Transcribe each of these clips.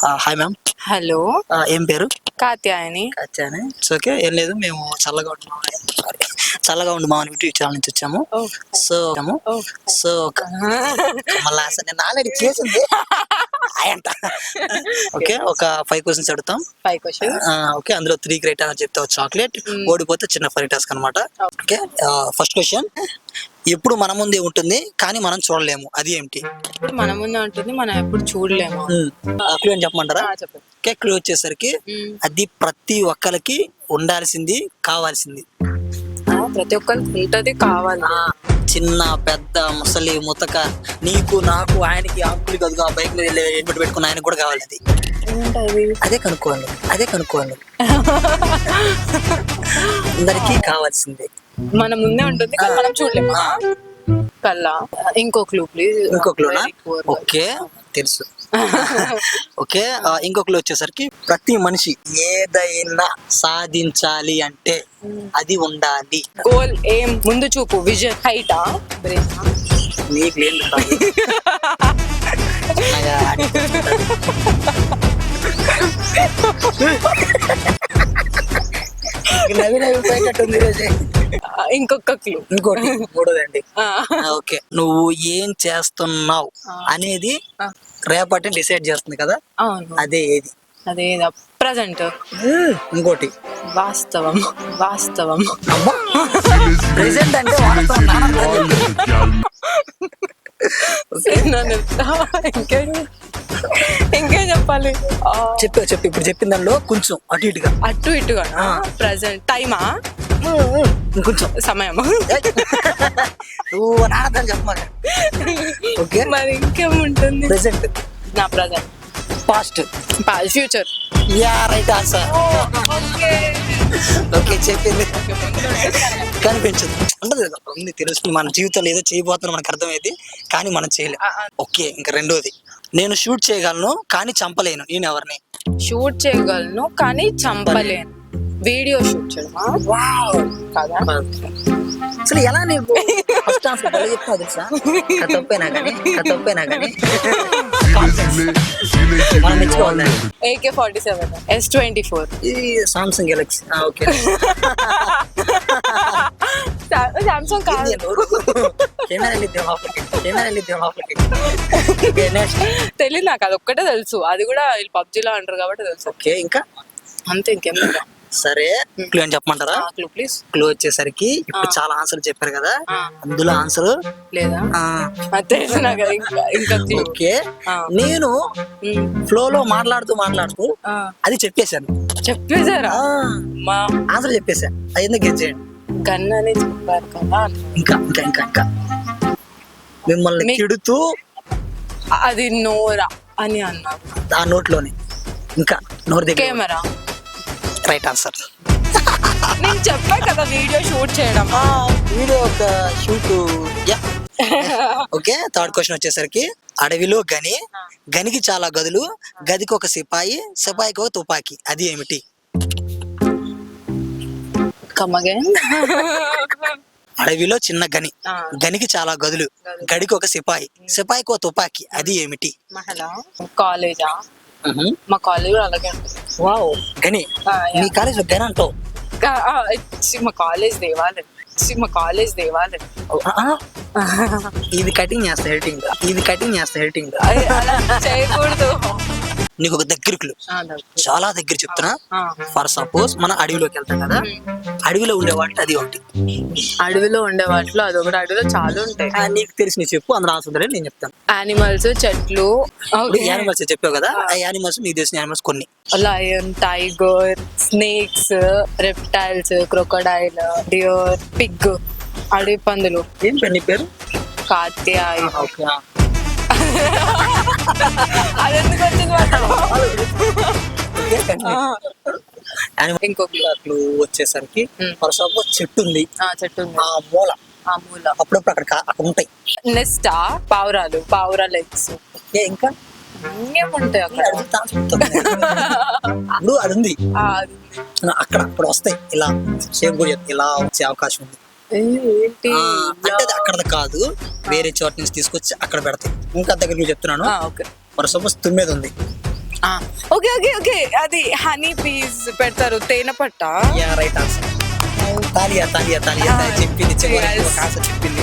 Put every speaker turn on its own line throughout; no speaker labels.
Hi ma'am
hello.
ఏం పేరు?
Katyayani
కచ్చానే it's okay ఏం లేదు మేము చల్లగా ఉంటున్నాం. చల్లగా ఉండు మామని యూట్యూబ్ ఛానల్ నుంచి వచ్చాము. సో. సో మళ్ళీ అసలు నేను ఆల్రెడీ చేసింది. అంట. ఓకే. ఒక ఫైవ్ క్వశ్చన్స్ అడుగుతాం.
ఫైవ్ క్వశ్చన్
ఓకే అందులో త్రీ గ్రేట్ అని చెప్తావు చాక్లెట్
Mm.
ఓడిపోతే చిన్న ఫరీ టాస్క్ అనమాట ఓకే. ఫస్ట్ క్వశ్చన్ ఎప్పుడు మన ముందే ఉంటుంది కానీ మనం చూడలేము. అది ఏమిటి
ఇప్పుడు మన ముందే ఉంటుంది మనం ఎప్పుడు చూడలేము.
క్లూ అని చెప్పమంటారా?
ఆ, చెప్పండి.
ఓకే క్లూ వచ్చేసరికి
మ్మ్.
అది ప్రతి ఒక్కరికి ఉండాల్సింది కావాల్సింది.
ఆ, ప్రతి ఒక్కరికి ఉంటది కావాలి.
చిన్న పెద్ద ముసలి ముతక నీకు నాకు ఆయనకి అంకుల్ కదుగా బైక్ మీద వెళ్ళి హెల్మెట్ పెట్టుకున్న ఆయనకు కూడా కావాలి అది. అదే కనుక్కోవాలి అదే కనుక్కోవాలి అందరికీ కావాల్సిందే.
మన ముందే ఉంటుంది కానీ మనం చూడలేము. కల్లా. ఇంకో క్లూ ప్లీజ్
ఇంకో క్లూనా ఓకే తెలుసు. ఓకే ఇంకో క్లూ వచ్చేసరికి ప్రతి మనిషి ఏదైనా సాధించాలి అంటే అది ఉండాలి.
గోల్ ఏం ముందు చూపు విజన్ హైటా
నీకు లేదు నవ్వి నవ్వి ఈరోజు.
ఇంకొక క్లూ
ఇంకోటి మూడోదండి. ఓకే. నువ్వు ఏం చేస్తున్నావు. అనేది. రేపటి డిసైడ్ చేస్తుంది కదా? అదే ఏది?
అదే ప్రజెంట్.
ఇంకోటి.
వాస్తవం. వాస్తవం.
ప్రెసెంట్ అంటే
ఇంకేం ఇంకేం చెప్పాలి?
చెప్పు చెప్పు. ఇప్పుడు చెప్పిన దానిలో కొంచెం అటు ఇటుగా.
అటు ఇటుగా. ప్రజెంట్. టైమా?
ఇంకొంచెం.
సమయమా
నువ్వు నాన్నదని చెప్పమా ఓకే.
మరి ఇంకేముంటుంది?
ప్రెసెంట్
నా present.
Past
future
yeah right answer okay. చెప్పింది. కనిపించదు. ఉండదు. ఉంది తెలుస్తుంది. మన జీవితంలో ఏదో చేయబోతున్నా మనకు అర్థమైంది కానీ మనం చేయలేం. ఓకే ఇంకా రెండోది. నేను షూట్ చేయగలను కానీ చంపలేను. నేను ఎవరిని
షూట్ చేయగలను కానీ చంపలేను. వీడియో షూట్ చేయడమా కదా?
అసలు ఎలా నీకు ఫస్ట్ ఆన్సర్ ఎలా చెప్తావు తెలుసా? తప్పేనా కానీ తప్పేనా కానీ? మనం
AK forty seven S twenty four
ఇది సామ్సంగ్ గెలాక్సీ ఓకే.
సామ్సంగ్ కాదు. తెలియదు నాకు అది ఒక్కటే తెలుసు. అది కూడా వీళ్ళు పబ్జీలో అంటారు కాబట్టి తెలుసు.
ఓకే ఇంకా?
అంతే ఇంకేం
సరే. క్లూ అని చెప్పమంటారా?
క్లూ ప్లీజ్
క్లూ వచ్చేసరికి ఇప్పుడు చాలా ఆన్సర్లు చెప్పారు కదా. అందులో ఆన్సర్
లేదా.
ఓకే. నేను ఫ్లో లో మాట్లాడుతూ మాట్లాడుతూ అది చెప్పేశాను.
చెప్పేశారా? మా.
ఆన్సర్ చెప్పేశాను. అది ఎందుకు గెస్ చేయండి.
గన్ అని చెప్పారు కదా
ఇంకా ఇంకా ఇంకా ఇంకా. మిమ్మల్ని తిడుతూ
అది నోరా అని అన్నారు.
ఆ నోట్లోనే. ఇంకా నోరు దగ్గర.
కెమెరా.
రైట్ ఆన్సర్
నేను చెప్పా కదా వీడియో షూట్ చేయడం.
వీడియో ఒక షూట్ ఓకే థర్డ్ క్వశ్చన్ వచ్చేసరికి అడవిలో గని గనికి చాలా గదులు గదికి ఒక సిపాయి సిపాయికి ఒక తుపాకీ. అది ఏమిటి? అడవిలో చిన్న గని. గనికి చాలా గదులు. గడికి ఒక సిపాయి సిపాయికి ఒక తుపాకీ. అది ఏమిటి?
కాలేజా? మా కాలేజ్ కూడా అలాగే ఉంటుంది.
వావ్ గని
ఆ, యా.
మీ కాలేజ్ గని అంటావు?
ఆ, చి, మా కాలేజ్ దేవాలయం. మా కాలేజ్ దేవాలయం.
ఇది కటింగ్ చేస్తా ఎడిటింగ్ ఇది కటింగ్ చేస్తా ఎడిటింగ్
అలా చేయకూడదు.
నీకు ఒక దగ్గర క్లూ
ఆ, దగ్గు.
చాలా దగ్గర చెప్తున్నా. ఫర్ సపోజ్ మనం అడవిలోకి వెళ్తాం కదా. అడవిలో ఉండే వాటి అది ఒకటి.
అడవిలో ఉండే వాటిలో అదొకటి అడవిలో చాలా ఉంటాయి.
నీకు తెలిసి నీ చెప్పు. అందులో ఆన్సర్ నేను చెప్తాను.
యానిమల్స్ చెట్లు.
యానిమల్స్ చెప్పావు కదా. ఆ యానిమల్స్ నీకు తెలిసిన యానిమల్స్ కొన్ని.
Lion tiger snakes reptiles crocodile deer pig అడవి పందులు.
ఏం పేరు? నీ పేరు
కాత్యాయ
ఓకే
అది ఎందుకు వచ్చింది ఇంకొక
వచ్చేసరికి సపోజ్ చెట్టు ఉంది
ఆ, చెట్టు ఉంది
ఆ మూల.
ఆ మూల.
అప్పుడప్పుడు అక్కడ అక్కడ ఉంటాయి.
నెస్టా పావురాలు పావురాలు ఎగ్స్.
ఇంకా?
ఇంకేముంటాయి అక్కడ.
ఇప్పుడు అది ఉంది. అక్కడ అక్కడ వస్తాయి. ఇలా కూడా చెప్తా. ఇలా వచ్చే అవకాశం ఉంది. అంటే అది అక్కడది కాదు. వేరే చోట నుంచి తీసుకొచ్చి అక్కడ పెడతాయి ఇంకా దగ్గర నువ్వు చెప్తున్నాను. ఫర్ సపోజ్ తుమ్మేది ఉంది.
Okay okay okay. అది హనీ పీస్ పెడతారు. తేనె పట్ట?
Yeah right answer. తాలియా తాలియా తాలియా. చెప్పింది చెప్పింది.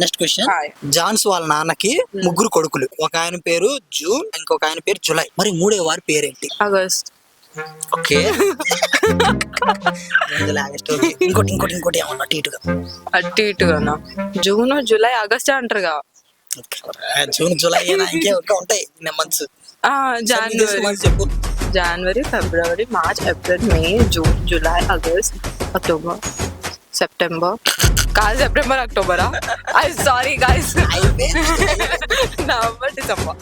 Next question. జాన్స్ వాళ్ళ నాన్నకి ముగ్గురు కొడుకులు. ఒక ఆయన పేరు జూన్ ఇంకొక ఆయన పేరు జులై. మరి మూడే వారి పేరేంటి?
August
okay. ఇంకోటి ఇంకోటి ఇంకోటి ఏమన్నా అటు ఇటుగా.
అటు ఇటుగానా? జూన్ జూలై ఆగస్ట్ అంటారుగా.
జూన్ జూలై ఇంకే ఉంటాయి. మంత్స్
జనవరి
చెప్పు.
January February March April May June July August October September కాదు September అక్టోబరా I sorry guys November December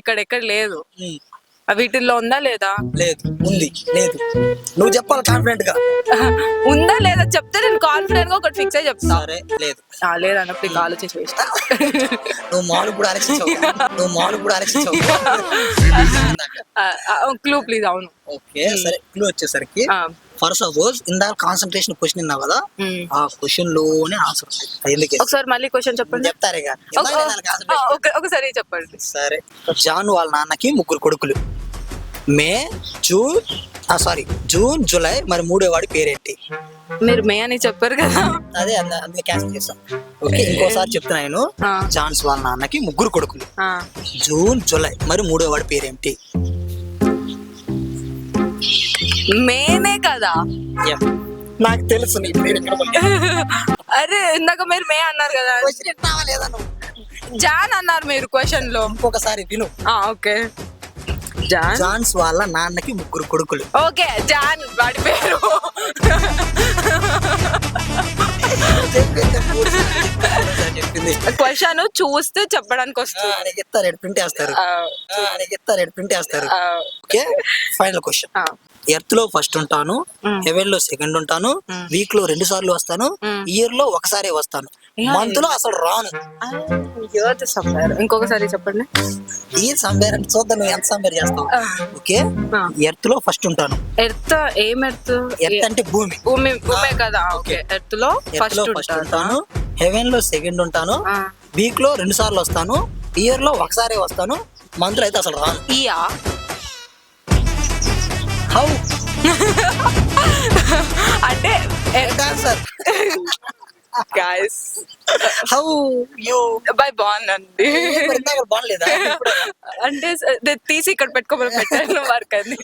ఇక్కడ ఎక్కడ లేదు. ఆ వీటిల్లో ఉందా లేదా?
లేదు ఉంది లేదు. నువ్వు చెప్పాలి కాన్ఫిడెంట్గా
ఉందా లేదా? చెప్తే నేను కాన్ఫిడెంట్గా ఒకటి ఫిక్స్ అయి చెప్తా.
సరే లేదు.
ఆ, లేదన్నప్పుడు ఇంకా ఆలోచించి
నువ్వు మాలు కూడా ఆలోచించావు నువ్వు మాలు కూడా ఆలోచించావు
క్లూ ప్లీజ్ అవును.
ఓకే సరే క్లూ వచ్చేసరికి
ఆ,
ఫర్ సపోజ్ ఇందాక కాన్సన్ట్రేషన్ క్వశ్చన్ విన్నావు కదా. ఆ క్వశ్చన్లోనే ఆన్సర్ ఎందుకే?
ఒకసారి మళ్ళీ క్వశ్చన్ చెప్పండి.
చెప్తారే ఇక.
ఒక- ఒకసారి చెప్పండి.
సరే జాన్ వాళ్ళ నాన్నకి ముగ్గురు కొడుకులు. May June sorry June July మరి మూడో వాడి పేరేంటి?
మీరు మే అని చెప్పారు కదా.
అదే అంద- అందుకే క్యాన్సిల్ చేస్తాం ఓకే ఇంకోసారి చెప్తున్నా నేను. జాన్స్ వాళ్ళ నాన్నకి ముగ్గురు కొడుకులు. జూన్ జూలై మరి మూడో వాడి పేరేంటి?
మేనే కదా.
నాకు తెలుసు నీ పేరు.
అరే ఇందాక మీరు మే అన్నారు కదా.
నువ్వు?
జాన్ అన్నారు మీరు క్వశ్చన్లో.
ఇంకొకసారి విను.
ఆ, ఓకే.
జాన్స్? వాళ్ళ నాన్నకి ముగ్గురు కొడుకులు.
ఓకే జాన్ వాడి పేరు. క్వశ్చన్ చూస్తే చెప్పడానికి వస్తుంది.
ఎడు ప్రింట్ వేస్తారు.
ఆ,
ఆ, నీకు ఇస్తారు ఎడు ప్రింట్ వేస్తారు. Okay final question. ఎర్త్లో ఫస్ట్ ఉంటాను. హెవెన్లో సెకండ్ ఉంటాను. వీక్లో రెండు సార్లు వస్తాను. ఇయర్లో ఒకసారి వస్తాను. మంత్లో అసలు రాను.
ఇంకొకసారి చెప్పండి.
ఈ సంబేర్ చూద్దాం నువ్వు ఎంత సంబేర్ చేస్తావు.
ఆ.
ఓకే. ఎర్త్లో ఫస్ట్ ఉంటాను.
ఎర్త్ ఏం ఎర్త్?
ఎర్త్ అంటే భూమి.
భూమి భూమే కదా. ఓకే.
ఎర్త్లో
ఫస్ట్ ఉంటాను.
హెవెన్లో సెకండ్ ఉంటాను. వీక్లో రెండు సార్లు వస్తాను ఇయర్లో ఒకసారి వస్తాను మంత్లో అయితే అసలు రాను.
ఇయా?
హౌ?
అంటే
answer
guys
how you
bye బాగుందండి
బాగలేదా
అంటే తీసి ఇక్కడ పెట్టుకోమని పెట్టాను వర్క్ అని